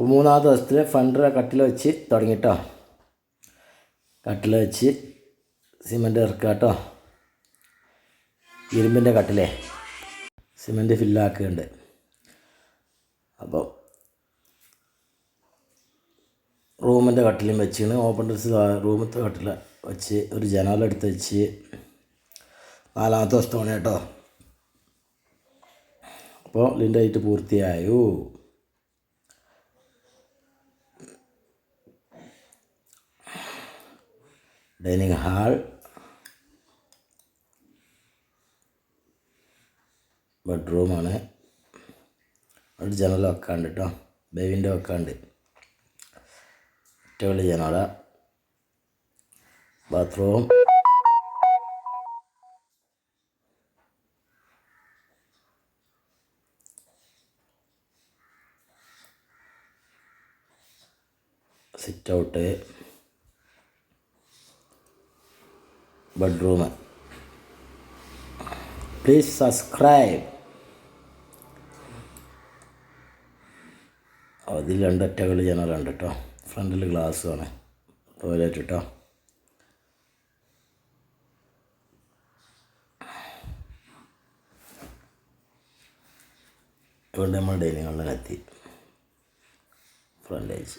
മൂന്നാമത്തെ ദിവസത്തിൽ ഫണ്ടർ കട്ടിൽ വെച്ച് തുടങ്ങി കേട്ടോ കട്ടിൽ വെച്ച് സിമന്റ് ഇറക്കുക കേട്ടോ ഇരുമ്പിന്റെ കട്ടിലേ സിമന്റ് ഫില്ലാക്കുന്നുണ്ട് അപ്പോൾ റൂമിന്റെ കട്ടിലും വെച്ചാണ്. ഓപ്പൺ ഡ്രസ് റൂമത്തെ കട്ടിൽ വെച്ച് ഒരു ജനാലെടുത്ത് വെച്ച് നാലാമത്തെ ദിവസത്തോണേട്ടോ അപ്പോൾ ലിന്റെ ആയിട്ട് പൂർത്തിയായോ? ഡൈനിങ് ഹാൾ ബെഡ്റൂമാണ് ഒരു ജനൽ വെക്കാണ്ട് കേട്ടോ ബേവിന്റെ വെക്കാണ്ട്. ഒറ്റ വലിയ ജനല. Bathroom sit out bedroom please subscribe അതിൽ രണ്ടൊറ്റകൾ ജനലുണ്ട് കേട്ടോ. ഫ്രണ്ടിൽ ഗ്ലാസ്സുമാണ് ടോയ്ലറ്റ് കേട്ടോ. ഇവിടെ നമ്മൾ ഡൈനിങ് ഹാളിലെത്തി ഫ്രണ്ടേജ്